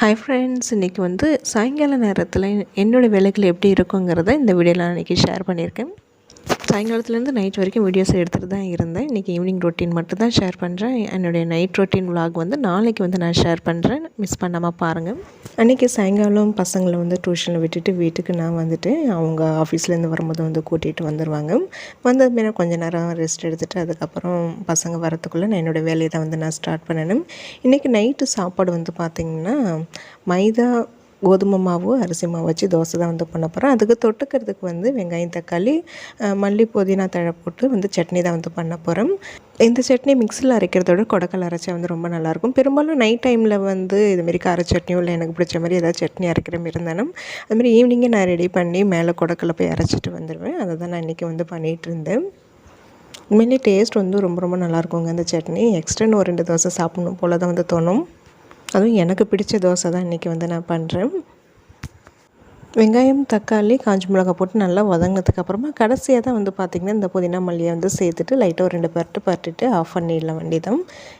Hi friends இன்றைக்கி வந்து சாயங்கால நேரத்தில் என்னோடய வேலைகள் எப்படி இருக்குங்கிறத இந்த வீடியோவில் நான் இன்றைக்கி ஷேர் பண்ணியிருக்கேன். சாயங்காலத்துலேருந்து நைட் வரைக்கும் வீடியோஸ் எடுத்துகிட்டு தான் இருந்தேன். இன்றைக்கி ஈவினிங் ரொட்டீன் மட்டும் தான் ஷேர் பண்ணுறேன் என்னுடைய நைட் ரொட்டீன் விலாக் வந்து நாளைக்கு வந்து நான் ஷேர் பண்ணுறேன் மிஸ் பண்ணாமல் பாருங்கள் அன்றைக்கி சாயங்காலம் பசங்களை வந்து டியூஷனில் விட்டுட்டு வீட்டுக்கு நான் வந்துட்டு அவங்க ஆஃபீஸ்லேருந்து வரும்போது வந்து கூட்டிகிட்டு வந்துடுவாங்க வந்ததுமே கொஞ்ச நேரம் ரெஸ்ட் எடுத்துகிட்டு அதுக்கப்புறம் பசங்க வரத்துக்குள்ளே நான் என்னோடய வேலையை தான் வந்து நான் ஸ்டார்ட் பண்ணணும். இன்றைக்கி நைட்டு சாப்பாடு வந்து பார்த்திங்கன்னா மைதா கோதுமை மாவு அரிசி மாவு வச்சு தோசை தான் வந்து பண்ண போகிறேன் அதுக்கு தொட்டுக்கிறதுக்கு வந்து வெங்காயம் தக்காளி மல்லி புதினா தழை போட்டு வந்து சட்னி தான் வந்து பண்ண போகிறோம் இந்த சட்னி மிக்ஸில் அரைக்கிறதோட கொடக்கல் அரைச்சா வந்து ரொம்ப நல்லாயிருக்கும். பெரும்பாலும் நைட் டைமில் வந்து இதுமாரி கார சட்னியோ இல்லை எனக்கு பிடிச்ச மாதிரி ஏதாவது சட்னி அரைக்கிற மாதிரி இருந்தாலும் அதுமாரி ஈவினிங்கே நான் ரெடி பண்ணி மேலே கொடக்கல்ல போய் அரைச்சிட்டு வந்துடுவேன் அதை தான் நான் இன்றைக்கி வந்து பண்ணிகிட்டு இருந்தேன். உண்மையிலே டேஸ்ட் வந்து ரொம்ப ரொம்ப நல்லாயிருக்குங்க அந்த சட்னி. எக்ஸ்ட்ரா ஒரு ரெண்டு தோசை சாப்பிடணும் போல தான் வந்து தோணும். அதுவும் எனக்கு பிடிச்ச தோசை தான் இன்றைக்கி வந்து நான் பண்ணுறேன் வெங்காயம் தக்காளி காஞ்ச மிளகாய் போட்டு நல்லா வதங்கினதுக்கு அப்புறமா கடைசியாக தான் வந்து பார்த்திங்கன்னா இந்த புதினா மல்லியை வந்து சேர்த்துட்டு லைட்டாக ஒரு ரெண்டு பரட்டு பரட்டிட்டு ஆஃப் பண்ணிடலாம் வண்டி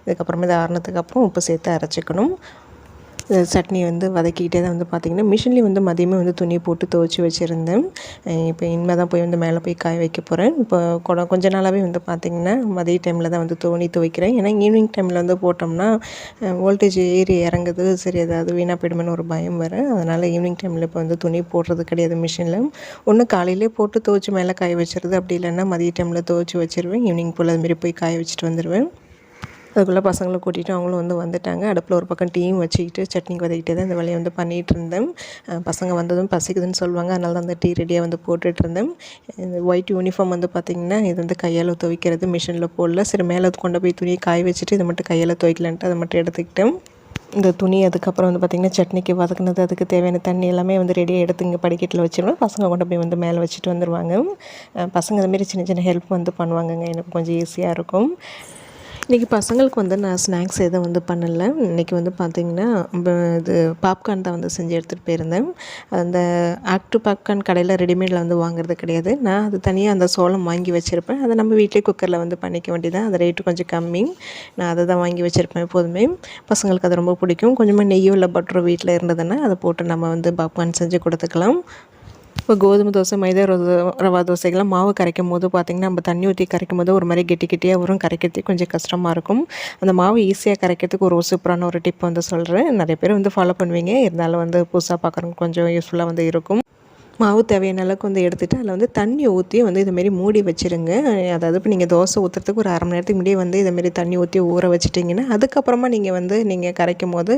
இதுக்கப்புறமா இது ஆறுனதுக்கு அப்புறம் உப்பு சேர்த்து அரைச்சிக்கணும். சட்னி வந்து வதக்கிக்கிட்டே தான் வந்து பார்த்திங்கன்னா மிஷின்லேயும் வந்து மதியமே வந்து துணி போட்டு துவச்சி வச்சுருந்தேன். இப்போ இனிமேல் தான் போய் வந்து மேலே போய் காய வைக்க போகிறேன் இப்போ கொட கொஞ்ச நாளாகவே வந்து பார்த்திங்கன்னா மதிய டைமில் தான் வந்து துணி துவைக்கிறேன். ஏன்னா ஈவினிங் டைமில் வந்து போட்டோம்னா வோல்டேஜ் ஏறி இறங்குது. சரி ஏதாவது வீணாக போயிடுமேனு ஒரு பயம் வரும் அதனால் ஈவினிங் டைமில் இப்போ வந்து துணி போடுறது கிடையாது மிஷினில். ஒன்று காலையிலே போட்டு துவச்சி மேலே காய வச்சுருது. அப்படி இல்லைன்னா மதிய டைமில் துவச்சி வச்சுருவேன். ஈவினிங் போல் அதுமாரி போய் காய வச்சுட்டு வந்துடுவேன் அதுக்குள்ளே பசங்களை கூட்டிகிட்டு அவங்களும் வந்து வந்துட்டாங்க. அடுப்பில் ஒரு பக்கம் டீயும் வச்சுக்கிட்டு சட்னி வதக்கிட்டு தான் இந்த வேலையை வந்து பண்ணிகிட்டு இருந்தேன். பசங்க வந்ததும் பசிக்குதுன்னு சொல்லுவாங்க. அதனால தான் அந்த டீ ரெடியாக வந்து போட்டுட்டு இருந்தேன். இந்த ஒயிட் யூனிஃபார்ம் வந்து பார்த்திங்கன்னா இது வந்து கையால் துவைக்கிறது மிஷினில் போடல. சரி மேலே கொண்டு போய் துணியை காய வச்சுட்டு இதை மட்டும் கையால் துவைக்கலான்ட்டு அதை மட்டும் எடுத்துக்கிட்டேன். இந்த துணி அதுக்கப்புறம் வந்து பார்த்திங்கன்னா சட்னிக்கு வதக்குனது அதுக்கு தேவையான தண்ணி எல்லாமே வந்து ரெடியாக எடுத்து இங்கே படிக்கட்டில் வச்சிருவேன். பசங்க கொண்டு போய் வந்து மேலே வச்சுட்டு வந்துடுவாங்க பசங்க இதுமாரி சின்ன சின்ன ஹெல்ப் வந்து பண்ணுவாங்கங்க. எனக்கு கொஞ்சம் ஈஸியாக இருக்கும். இன்றைக்கி பசங்களுக்கு வந்து நான் ஸ்நாக்ஸ் எதுவும் வந்து பண்ணலை. இன்றைக்கி வந்து பார்த்திங்கன்னா இது பாப்கார்ன் தான் வந்து செஞ்சு எடுத்துகிட்டு போயிருந்தேன். அந்த ஆக்டு பாப்கார்ன் கடையில் ரெடிமேடில் வந்து வாங்குறது கிடையாது. நான் அது தனியாக அந்த சோளம் வாங்கி வச்சுருப்பேன். அதை நம்ம வீட்டிலே குக்கரில் வந்து பண்ணிக்க வேண்டியதான் அது ரேட்டு கொஞ்சம் கம்மி. நான் அதை தான் வாங்கி வச்சுருப்பேன் எப்போதுமே. பசங்களுக்கு அது ரொம்ப பிடிக்கும். கொஞ்சமாக நெய்யோ இல்லை பட்டரோ வீட்டில் இருந்ததுன்னா அதை போட்டு நம்ம வந்து பாப்கார்ன் செஞ்சு கொடுத்துக்கலாம். இப்போ கோதுமை தோசை மைதா ரோ ரவா தோசைகள்லாம் மாவு கரைக்கும் போது பார்த்திங்கன்னா நம்ம தண்ணி ஊற்றி கரைக்கும் போது ஒரு மாதிரி கெட்டி கெட்டியாக வரும். கரைக்கிறதுக்கு கொஞ்சம் கஷ்டமாக இருக்கும். அந்த மாவு ஈஸியாக கரைக்கிறதுக்கு ஒரு சூப்பரான ஒரு டிப் வந்து சொல்கிறேன் நிறைய பேர் வந்து ஃபாலோ பண்ணுவீங்க. இருந்தாலும் வந்து புதுசாக பார்க்குறவங்க கொஞ்சம் யூஸ்ஃபுல்லாக வந்து இருக்கும். மாவு தேவையான அளவுக்கு வந்து எடுத்துகிட்டு அதில் வந்து தண்ணி ஊற்றி வந்து இதுமாரி மூடி வச்சுருங்க. அதாவது இப்போ நீங்கள் தோசை ஊற்றுறதுக்கு ஒரு அரை மணி நேரத்துக்கு முன்னாடியே வந்து இதுமாரி தண்ணி ஊற்றி ஊற வச்சுட்டிங்கன்னா அதுக்கப்புறமா நீங்கள் வந்து நீங்கள் கரைக்கும் போது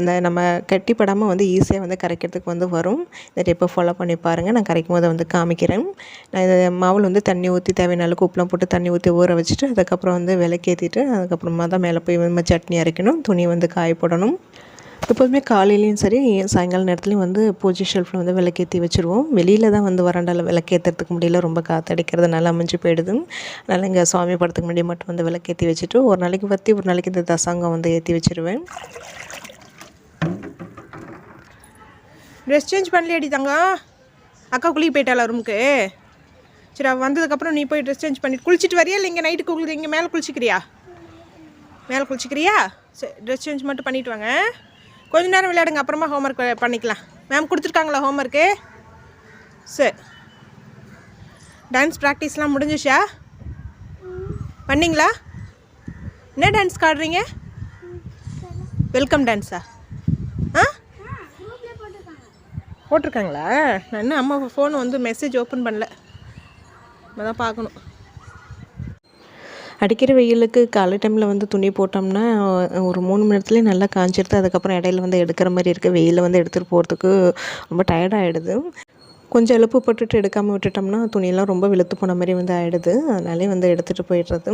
அந்த நம்ம கட்டிப்படாமல் வந்து ஈஸியாக வந்து கரைக்கிறதுக்கு வந்து வரும். இந்த டிப்பை ஃபாலோ பண்ணி பாருங்கள் நான் கரைக்கும் போது வந்து காமிக்கிறேன். நான் இதை மாவில் வந்து தண்ணி ஊற்றி தேவையான அளவுக்கு உப்புலாம் போட்டு தண்ணி ஊற்றி ஊற வச்சுட்டு அதுக்கப்புறம் வந்து விளக்கேற்றிட்டு அதுக்கப்புறமா தான் மேலே போய் நம்ம சட்னி அரைக்கணும். துணி வந்து காய போடணும். எப்போதுமே காலையிலையும் சரி சாயங்கால நேரத்துலையும் வந்து பூஜை ஷெல்ஃபில் வந்து விளக்கேற்றி வச்சுருவோம். வெளியில் தான் வந்து வராண்டால் விளக்கேற்றுறதுக்கு முடியல ரொம்ப காற்றடிக்கிறதுனால அமைஞ்சு போயிடுது. அதனால் இங்கே சுவாமி படத்துக்கு முன்னாடி மட்டும் வந்து விளக்கேற்றி வச்சுட்டு ஒரு நாளைக்கு பற்றி ஒரு நாளைக்கு இந்த தசாங்கம் வந்து ஏற்றி வச்சுருவேன். ட்ரெஸ் சேஞ்ச் பண்ணலையாடி தங்கம் அக்கா குளிக்க போயிட்டாளா ரூமுக்கு சரி அவள் வந்ததுக்கப்புறம் நீ போய் ட்ரெஸ் சேஞ்ச் பண்ணிட்டு குளிச்சுட்டு வரியா இல்லை இங்கே நைட்டுக்கு உங்களுக்கு இங்கே மேலே குளிச்சிக்கிறியா? மேலே குளிச்சிக்கிறியா? சரி ட்ரெஸ் சேஞ்ச் மட்டும் பண்ணிவிட்டு வாங்க. கொஞ்ச நேரம் விளையாடுங்க அப்புறமா ஹோம்ஒர்க் பண்ணிக்கலாம். மேம் கொடுத்துருக்காங்களா ஹோம்ஒர்க்கு சரி. டான்ஸ் ப்ராக்டிஸ்லாம் முடிஞ்சிச்சா? பண்ணிங்களா? என்ன டான்ஸ் காடுறீங்க வெல்கம் டான்ஸா ஆ? போட்டிருக்காங்களா? நான் இன்னும் அம்மா ஃபோன் வந்து மெசேஜ் ஓப்பன் பண்ணல. நம்ம தான் பார்க்கணும். அடிக்கிற வெயிலுக்கு காலை டைமில் வந்து துணி போட்டோம்னா ஒரு மூணு மணி நேரத்துலேயே நல்லா காஞ்சிடுது அதுக்கப்புறம் இடையில வந்து எடுக்கிற மாதிரி இருக்குது வெயிலில் வந்து எடுத்துகிட்டு போகிறதுக்கு ரொம்ப டயர்டாகிடுது கொஞ்சம் எழுப்பு போட்டுட்டு எடுக்காமல் விட்டுட்டோம்னா துணியெல்லாம் ரொம்ப வெளுத்து போன மாதிரி வந்து ஆகிடுது அதனாலே வந்து எடுத்துகிட்டு போயிடுறது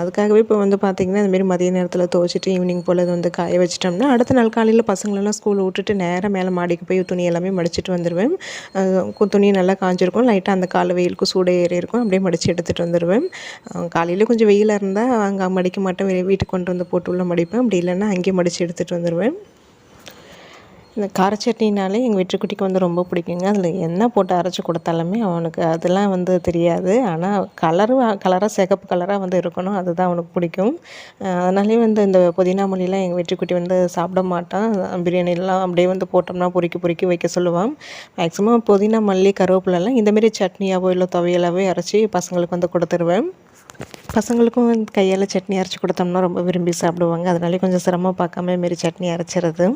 அதுக்காகவே இப்போ வந்து பார்த்திங்கன்னா அதுமாரி மதிய நேரத்தில் துவைச்சிட்டு ஈவினிங் போல் அது வந்து காய வச்சிட்டோம்னா அடுத்த நாள் காலையில் பசங்களெல்லாம் ஸ்கூல் விட்டுட்டு நேராக மேலே மாடிக்கு போய் துணி எல்லாமே மடிச்சிட்டு வந்துடுவேன் துணி நல்லா காஞ்சிருக்கும். லைட்டாக அந்த கால வெயிலுக்கு சூடு ஏறி இருக்கும். அப்படியே மடித்து எடுத்துகிட்டு வந்துடுவேன் காலையில் கொஞ்சம் வெயிலாக இருந்தால் அங்கே மடிக்க மாட்டேன். வெளியே வீட்டுக்கு கொண்டு வந்து போட்டு உள்ள மடிப்பேன். அப்படி இல்லைன்னா அங்கேயே மடித்து எடுத்துகிட்டு வந்துடுவேன் இந்த கார சட்னினாலே எங்கள் வெற்றிக்குட்டிக்கு வந்து ரொம்ப பிடிக்குங்க. அதில் என்ன போட்டு அரைச்சி கொடுத்தாலுமே அவனுக்கு அதெல்லாம் வந்து தெரியாது. ஆனால் கலரும் கலராக சிகப்பு கலராக வந்து இருக்கணும். அதுதான் அவனுக்கு பிடிக்கும். அதனாலே வந்து இந்த புதினா மொழியெலாம் எங்கள் வெற்றிக்குட்டி வந்து சாப்பிட மாட்டான் பிரியாணிலாம் அப்படியே வந்து போட்டோம்னா பொறுக்கி பொறுக்கி வைக்க சொல்லுவான். மேக்ஸிமம் புதினா மல்லி கருவேப்பிலெல்லாம் இந்தமாரி சட்னியாவோ இல்லை துவையலாவோ அரைச்சி பசங்களுக்கு வந்து கொடுத்துருவேன். பசங்களுக்கும் வந்து கையால் சட்னி அரைச்சி கொடுத்தோம்னா ரொம்ப விரும்பி சாப்பிடுவாங்க. அதனாலே கொஞ்சம் சிரமம் பார்க்காம மாரி சட்னி அரைச்சிறது.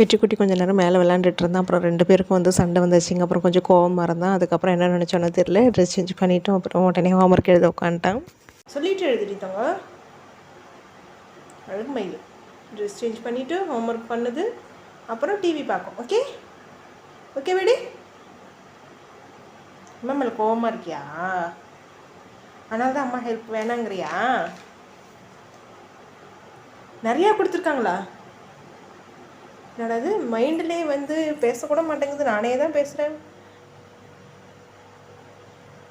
வெற்றிக்குட்டி கொஞ்சம் நேரம் மேலே விளாண்டுட்டு இருந்தான். அப்புறம் ரெண்டு பேருக்கும் வந்து சண்டை வந்துச்சுங்க. அப்புறம் கொஞ்சம் கோவமாக இருந்தான். அதுக்கப்புறம் என்ன நினச்சோன்னு தெரியல. ட்ரெஸ் சேஞ்ச் பண்ணிவிட்டோம் அப்புறம் உடனே ஹோம் ஒர்க் எழுத உட்காந்துட்டான் சொல்லிட்டு எழுதிட்டாங்க அழகு மயில் ட்ரெஸ் சேஞ்ச் பண்ணிவிட்டு ஹோம் ஒர்க் பண்ணுது. அப்புறம் டிவி பார்க்கும். ஓகே ஓகே விடி. அம்மா மேலே கோவமாக இருக்கியா? அதனால தான் அம்மா ஹெல்ப் வேணாங்கிறியா? நிறையா கொடுத்துருக்காங்களா? என்னடாது மைண்ட்லேயே வந்து பேசக்கூட மாட்டேங்குது. நானே தான் பேசுகிறேன்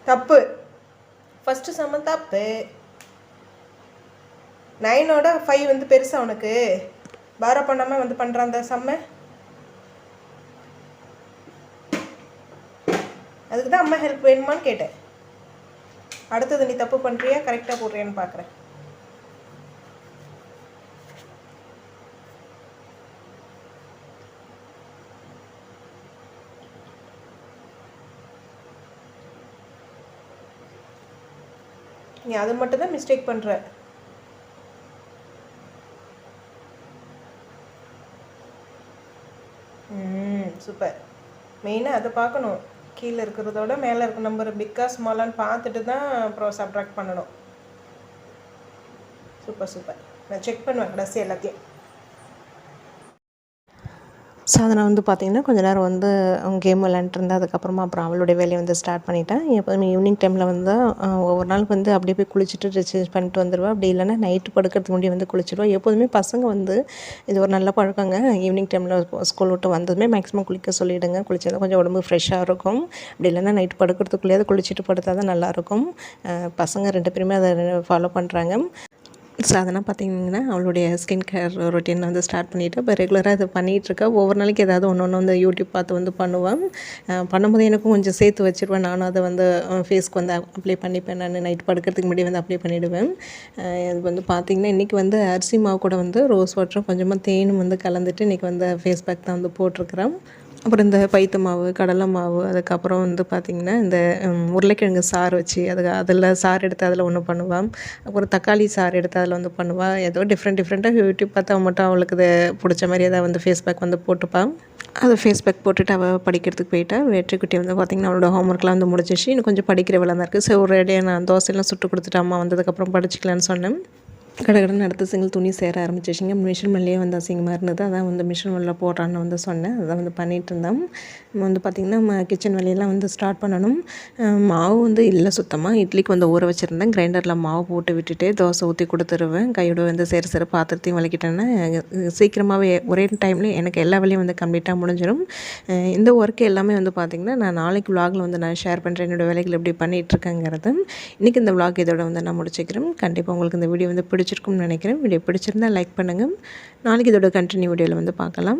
தப்பு. ஃபஸ்ட்டு செம்ம தப்பு. நைனோட ஃபைவ் வந்து பெருசா உனக்கு. பாரா பண்ணாமல் வந்து பண்ணுறான் அந்த செம்ம. அதுக்கு தான் அம்மா ஹெல்ப் வேணுமான்னு கேட்டேன். அடுத்தது நீ தப்பு பண்ணுறியா கரெக்டாக போடுறியான்னு பார்க்குறேன் நீ அது மட்டும் தான் மிஸ்டேக் பண்ணுற ம் சூப்பர் மெயினாக அதை பார்க்கணும். கீழே இருக்கிறதோட மேலே இருக்க நம்பர் பிக்கா ஸ்மாலான்னு பார்த்துட்டு தான் அப்புறம் சப்ட்ராக்ட் பண்ணணும். சூப்பர் சூப்பர் நான் செக் பண்ணுவேன் கடைசி எல்லாத்தையும். சாதனை வந்து பார்த்திங்கன்னா கொஞ்ச நேரம் வந்து கேம் விளாண்டுருந்தா அதுக்கப்புறமா அப்புறம் அவளுடைய வேலையை வந்து ஸ்டார்ட் பண்ணிட்டேன். எப்போதுமே ஈவினிங் டைமில் வந்து ஒவ்வொரு நாள் வந்து அப்படியே போய் குளிச்சுட்டு ரிசர்ச் பண்ணிட்டு வந்துடுவேன் அப்படி இல்லைன்னா நைட்டு படுக்கிறதுக்கு முன்னாடி வந்து குளிச்சிடுவேன் எப்போதுமே பசங்க வந்து இது ஒரு நல்ல பழக்கங்க. ஈவினிங் டைமில் ஸ்கூல் விட்டு வந்ததுமே மேக்ஸிமம் குளிக்க சொல்லிவிடுங்க குளிச்சா கொஞ்சம் உடம்பு ஃப்ரெஷ்ஷாக இருக்கும். அப்படி இல்லைன்னா நைட்டு படுக்கிறதுக்குள்ளேயாவது குளிச்சுட்டு படுத்தா தான் நல்லாயிருக்கும் பசங்க ரெண்டு பேருமே அதை ஃபாலோ பண்ணுறாங்க ஸோ அதெல்லாம் பார்த்தீங்கன்னா அவளுடைய ஸ்கின் கேர் ரொட்டீன் வந்து ஸ்டார்ட் பண்ணிவிட்டு இப்போ ரெகுலராக இது பண்ணிகிட்ருக்கா ஒவ்வொரு நாளைக்கு ஏதாவது ஒன்று ஒன்று வந்து யூடியூப் பார்த்து வந்து பண்ணுவேன். பண்ணும்போது எனக்கும் கொஞ்சம் சேர்த்து வச்சுருவேன். நானும் அதை வந்து ஃபேஸ்க்கு வந்து அப்ளை பண்ணிப்பேன். நான் நைட் படுக்கிறதுக்கு முன்னாடி வந்து அப்ளை பண்ணிவிடுவேன் இது வந்து பார்த்திங்கன்னா இன்றைக்கி வந்து அரிசி மாவு கூட வந்து ரோஸ் வாட்டரும் கொஞ்சமாக தேனும் வந்து கலந்துட்டு இன்றைக்கி வந்து ஃபேஸ் பேக் தான் வந்து போட்டிருக்கிறேன் அப்புறம் இந்த பைத்த மாவு கடலை மாவு அதுக்கப்புறம் வந்து பார்த்திங்கன்னா இந்த உருளைக்கிழங்கு சாறு வச்சு அதுக்கு அதில் சாறு எடுத்து அதில் ஒன்று பண்ணுவான் அப்புறம் தக்காளி சாறு எடுத்து அதில் வந்து பண்ணுவாள் ஏதோ டிஃப்ரெண்ட் டிஃப்ரெண்ட்டாக யூடியூப் பார்த்து அவன் மட்டும் அவளுக்கு இதை பிடிச்ச மாதிரி ஏதாவது வந்து ஃபேஸ் பேக் வந்து போட்டுப்பான் அதை ஃபேஸ் பேக் போட்டுட்டு அவள் படிக்கிறதுக்கு போயிட்டா. வேற்றுக்குட்டி வந்து பார்த்திங்கன்னா அவளோட ஹோம்ஒர்க்லாம் வந்து முடிச்சிச்சு இன்னும் கொஞ்சம் படிக்கிற வேலை தான் இருக்குது ஸோ ஒரு ரெடியாக நான் தோசையெல்லாம் சுட்டு கொடுத்துட்டு அம்மா வந்ததுக்கப்புறம் படிச்சிக்கலான்னு சொன்னேன். கடகடன் அடுத்த சிங்கிள் துணி சேர ஆரம்பிச்சிச்சிங்க மிஷின் மேலேயே வந்து அசிங்கமாக இருந்தது. அதான் வந்து மிஷின் வெளில போடுறான்னு வந்து சொன்னேன். அதை வந்து பண்ணிகிட்டு இருந்தோம். வந்து பார்த்திங்கன்னா கிச்சன் வேலையெல்லாம் வந்து ஸ்டார்ட் பண்ணணும். மாவு வந்து இல்லை சுத்தமாக இட்லிக்கு வந்து ஊற வச்சுருந்தேன். கிரைண்டரில் மாவு போட்டு விட்டுட்டு தோசை ஊற்றி கொடுத்துருவேன். கையோட வந்து சேர சேர பாத்திரத்தையும் வலிக்கிட்டேன்னா சீக்கிரமாகவே ஒரே டைமில் எனக்கு எல்லா வேலையும் வந்து கம்ப்ளீட்டாக முடிஞ்சிடும் இந்த ஒர்க்கு எல்லாமே வந்து பார்த்திங்கன்னா நான் நாளைக்கு vlogல வந்து நான் ஷேர் பண்ணுறேன் என்னோடய வேலைகள் எப்படி பண்ணிகிட்ருக்கேங்கிறது இன்றைக்கி இந்த vlog இதோட வந்து நான் முடிச்சுக்கிறேன். கண்டிப்பாக உங்களுக்கு இந்த வீடியோ வந்து பிடிச்சி பிடிச்சிருக்கும்னு நினைக்கிறேன். வீடியோ பிடிச்சிருந்தா லைக் பண்ணுங்கள் நாளைக்கு இதோட கண்டினியூ வீடியோவில் வந்து பார்க்கலாம்.